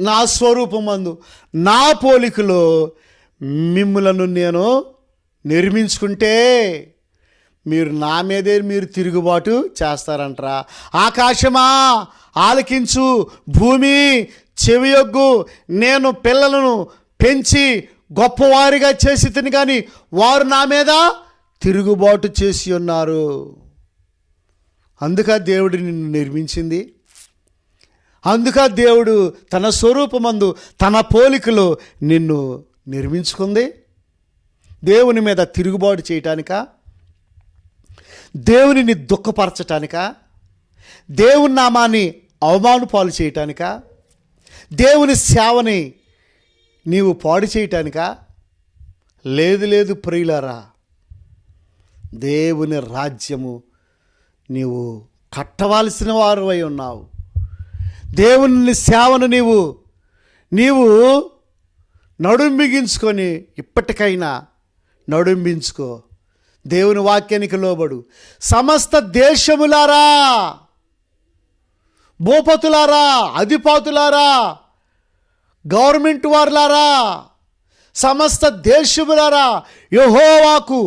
నా స్వరూపమందు నా పోలికలో మిమ్ములను నేను నిర్మించుకుంటే మీరు నా మీదే మీరు తిరుగుబాటు చేస్తారంటరా. ఆకాశమా ఆలకించు భూమి చెవియొగ్గు నేను పిల్లలను పెంచి గొప్పవారిగా చేసి తిని కానీ వారు నా మీద తిరుగుబాటు చేసి ఉన్నారు. అందుక దేవుడు నిన్ను నిర్మించింది. అందుక దేవుడు తన స్వరూపమందు తన పోలికలో నిన్ను నిర్మించుకుంది. దేవుని మీద తిరుగుబాటు చేయటానిక? దేవునిని దుఃఖపరచటానిక? దేవుని నామాన్ని అవమాన పాలు చేయటానిక? దేవుని సేవని నీవు పాడు చేయటానిక? లేదు లేదు ప్రియులారా దేవుని రాజ్యము నీవు కట్టవలసిన వారు అయి ఉన్నావు. దేవుని సేవను నీవు నీవు నడుంబిగించుకొని ఇప్పటికైనా నడుంబించుకో. దేవుని వాక్యానికి లోబడు. సమస్త దేశములారా భూపతులారా అధిపతులారా గవర్నమెంట్ వారులారా సమస్త దేశములారా యహోవాకు